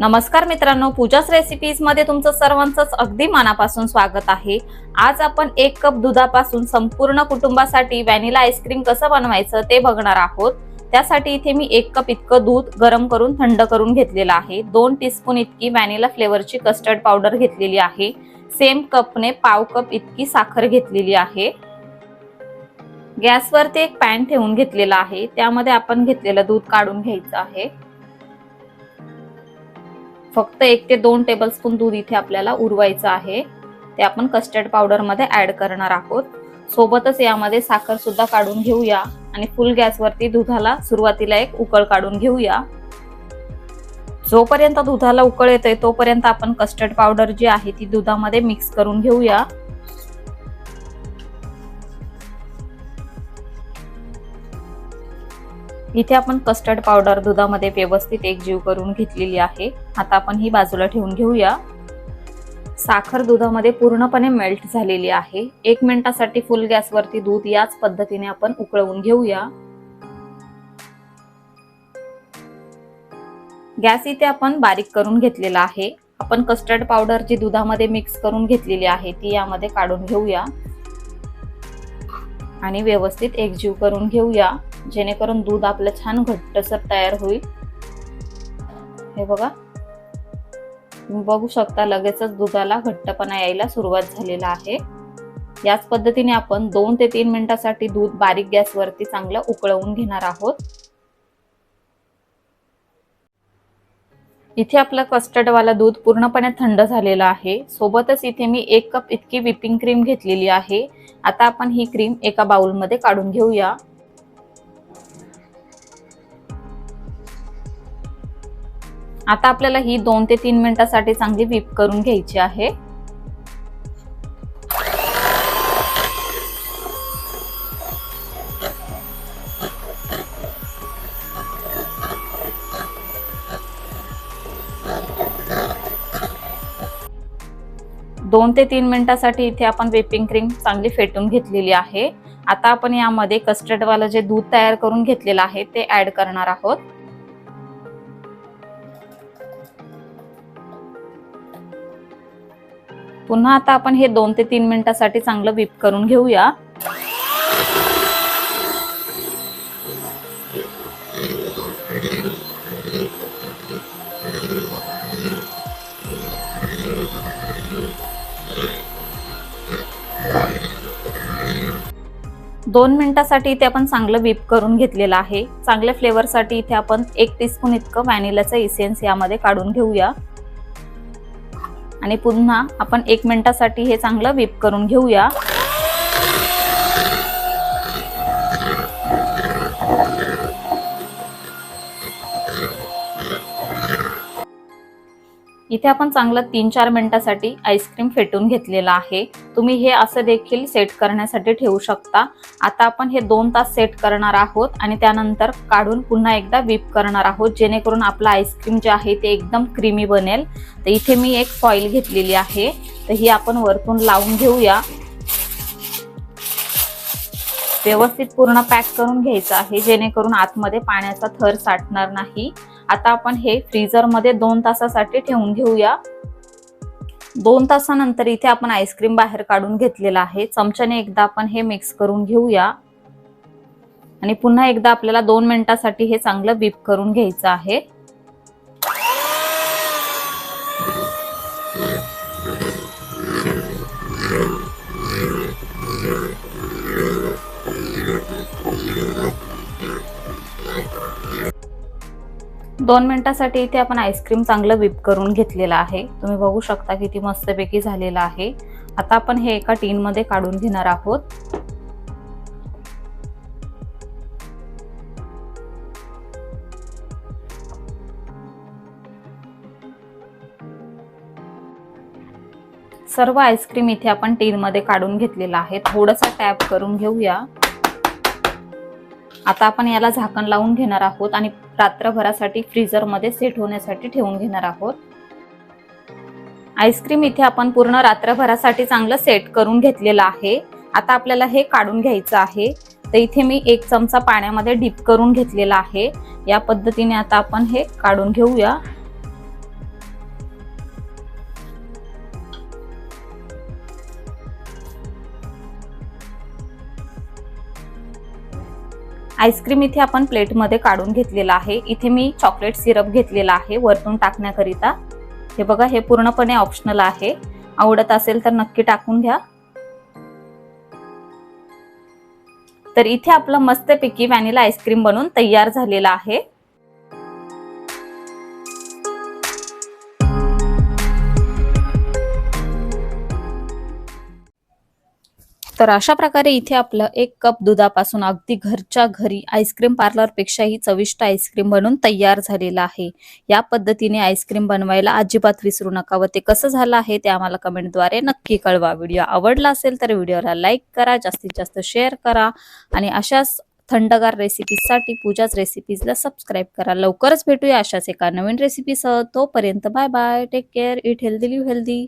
नमस्कार मित्रांनो पूजाच रेसिपीजमध्ये तुमचं सर्वांचंच अगदी मनापासून स्वागत आहे. आज आपण एक कप दुधापासून संपूर्ण कुटुंबासाठी व्हॅनिला आईस्क्रीम कसं बनवायचं ते बघणार आहोत. त्यासाठी इथे मी एक कप इतकं दूध गरम करून थंड करून घेतलेलं आहे. दोन टीस्पून इतकी व्हॅनिला फ्लेवरची कस्टर्ड पावडर घेतलेली आहे. सेम कपने पाव कप इतकी साखर घेतलेली आहे. गॅसवरती एक पॅन ठेवून घेतलेला आहे. त्यामध्ये आपण घेतलेलं दूध काढून घ्यायचं आहे. फक्त एक ते दोन टेबलस्पून दूध इथे आपल्याला उरवायचं आहे. ते आपण कस्टर्ड पावडरमध्ये ॲड ऍड करणार आहोत. सोबतच यामध्ये साखर सुद्धा काढून घेऊया. आणि फुल गॅसवरती दुधाला सुरुवातीला एक उकळ काढून घेऊया. जोपर्यंत दुधाला उकळ येतोय तोपर्यंत आपण कस्टर्ड पावडर जी आहे ती दुधामध्ये मिक्स करून घेऊया. इथे आपण कस्टर्ड पावडर दुधामध्ये व्यवस्थित एकजीव करून घेतलेली आहे. आता आपण ही बाजूला ठेवून घेऊया. साखर दुधामध्ये पूर्णपणे मेल्ट झालेली आहे. एक मिनिटासाठी फुल गॅसवरती दूध याच पद्धतीने आपण उकळवून घेऊया. गॅस इथे आपण बारीक करून घेतलेला आहे. आपण कस्टर्ड पावडर जी दुधामध्ये मिक्स करून घेतलेली आहे ती यामध्ये काढून घेऊया. आणि व्यवस्थित एकजीव करून घेऊया जेणेकरून दूध आपलं छान घट्टसर तयार होईल. हे बघा. तुम्ही बघू शकता लगेचच दुधाला घट्टपणा यायला सुरुवात झालेला आहे. याच पद्धतीने आपण दोन ते तीन मिनिटासाठी दूध बारीक गॅसवरती चांगलं उकळवून घेणार आहोत. इथे आपलं कस्टर्डवाला दूध पूर्णपणे थंड झालेलं आहे. सोबतच इथे मी एक कप इतकी विपिंग क्रीम घेतलेली आहे. आता आपण ही क्रीम एका बाउलमध्ये काढून घेऊया. आता आपल्याला ही दोन ते तीन मिनिटासाठी चांगली विप करून घ्यायची आहे. दोन ते तीन मिनिटासाठी इथे आपण व्हिपिंग क्रीम चांगली फेटून घेतलेली आहे. आता आपण यामध्ये कस्टर्डवालं जे दूध तयार करून घेतलेलं आहे ते ऍड करणार आहोत. पुन्हा आता आपण हे दोन ते तीन मिनिटासाठी चांगलं व्हिप करून घेऊया. दोन मिनिटासाठी इथे आपण चांगलं विप करून घेतलेलं आहे. चांगल्या फ्लेवरसाठी इथे आपण एक टीस्पून इतकं व्हॅनिलाचं इसेन्स यामध्ये काढून घेऊया. आणि पुन्हा आपण एक मिनिटासाठी हे चांगलं विप करून घेऊया. इथे आपण चांगलं तीन चार मिनिटासाठी आईस्क्रीम फेटून घेतलेलं आहे. तुम्ही हे असं देखील सेट करण्यासाठी ठेवू शकता. आता आपण हे दोन तास सेट करणार आहोत आणि त्यानंतर काढून पुन्हा एकदा विप करणार आहोत. जेणेकरून आपलं आईस्क्रीम जे आहे ते एकदम क्रीमी बनेल. तर इथे मी एक फॉईल घेतलेली आहे. तर ही आपण वरतून लावून घेऊया. व्यवस्थित पूर्ण पॅक करून घ्यायचं आहे जेणेकरून आतमध्ये पाण्याचा थर साठणार नाही. आता आपण हे फ्रीजरमध्ये दोन तासासाठी ठेवून घेऊया. दोन तासानंतर इथे आपण आईस्क्रीम बाहेर काढून घेतलेला आहे. चमच्याने एकदा आपण हे मिक्स करून घेऊया. आणि पुन्हा एकदा आपल्याला दोन मिनिटासाठी हे चांगलं बीप करून घ्यायचं आहे. दोन मिनिटासाठी इथे आपण आईस्क्रीम चांगलं विप करून घेतलेलं आहे. तुम्ही बघू शकता किती मस्तपैकी झालेलं आहे. आता आपण हे एका टीन मध्ये काढून घेणार आहोत. सर्व आईस्क्रीम इथे आपण टीनमध्ये काढून घेतलेला आहे. थोडंसं टॅप करून घेऊया. आता आपण याला झाकण लावून घेणार आहोत आणि रात्रभरासाठी फ्रीजरमध्ये सेट होण्यासाठी ठेवून घेणार आहोत. आईस्क्रीम इथे आपण पूर्ण रात्रभरासाठी चांगलं सेट करून घेतलेलं आहे. आता आपल्याला हे काढून घ्यायचं आहे. तर इथे मी एक चमचा पाण्यामध्ये डीप करून घेतलेला आहे. या पद्धतीने आता आपण हे काढून घेऊया. आईस्क्रीम इथे आपण प्लेटमध्ये काढून घेतलेला आहे. इथे मी चॉकलेट सिरप घेतलेला आहे वरतून टाकण्याकरिता. हे बघा हे पूर्णपणे ऑप्शनल आहे. आवडत असेल तर नक्की टाकून घ्या. तर इथे आपलं मस्तपैकी व्हॅनिला आईस्क्रीम बनून तयार झालेला आहे. तर अशा प्रकारे इथे आपलं एक कप दुधापासून अगदी घरच्या घरी आईस्क्रीम पार्लरपेक्षाही चविष्ट आईस्क्रीम बनून तयार झालेलं आहे. या पद्धतीने आईस्क्रीम बनवायला अजिबात विसरू नका व ते कसं झालं आहे ते आम्हाला कमेंटद्वारे नक्की कळवा. व्हिडिओ आवडला असेल तर व्हिडिओला लाईक करा जास्तीत जास्त शेअर करा आणि अशाच थंडगार रेसिपीजसाठी पूजाच रेसिपीजला सबस्क्राईब करा. लवकरच भेटूया अशाच एका नवीन रेसिपीसह. तोपर्यंत bye bye take care eat healthy live healthy.